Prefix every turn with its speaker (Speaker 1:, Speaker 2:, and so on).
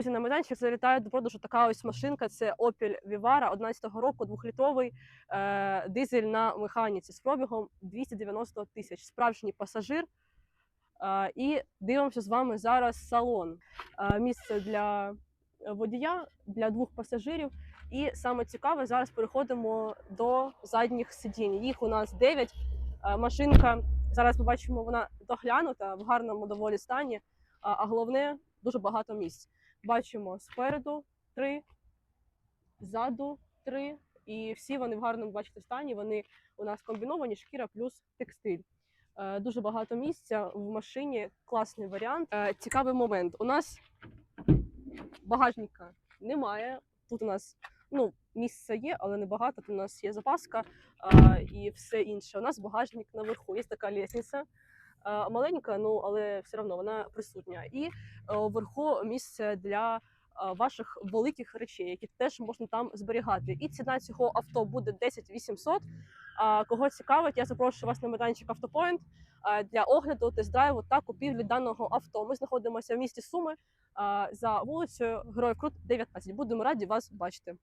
Speaker 1: Друзі, на майданчик залітає до продажу така ось машинка. Це Opel Vivara 11-го року, двохлітровий е, дизель на механіці з пробігом 290 тисяч. Справжній пасажир. Е, і дивимося з вами зараз салон. Е, місце для водія, для двох пасажирів. І саме цікаве, зараз переходимо до задніх сидінь. Їх у нас 9. Е, машинка зараз ми бачимо, вона доглянута в гарному доволі стані. А, а головне дуже багато місць. Бачимо спереду три, ззаду три, і всі вони в гарному бачите стані. Вони у нас комбіновані шкіра плюс текстиль. Е, Дуже багато місця в машині. Класний варіант. Е, Цікавий момент. У нас багажника немає. Тут у нас ну, місце є, але не багато. Тут у нас є запаска а, і все інше. У нас багажник наверху. Є така лісниця. Е, Маленька, ну але все одно вона присутня. І е, вверху місце для е, ваших великих речей, які теж можна там зберігати. І ціна цього авто буде 10 800. А кого цікавить, я запрошую вас на майданчик Автопоінт для огляду, тест-драйву та купівлі даного авто. Ми знаходимося в місті Суми за вулицею Героїв Крут 19. Будемо раді вас бачити.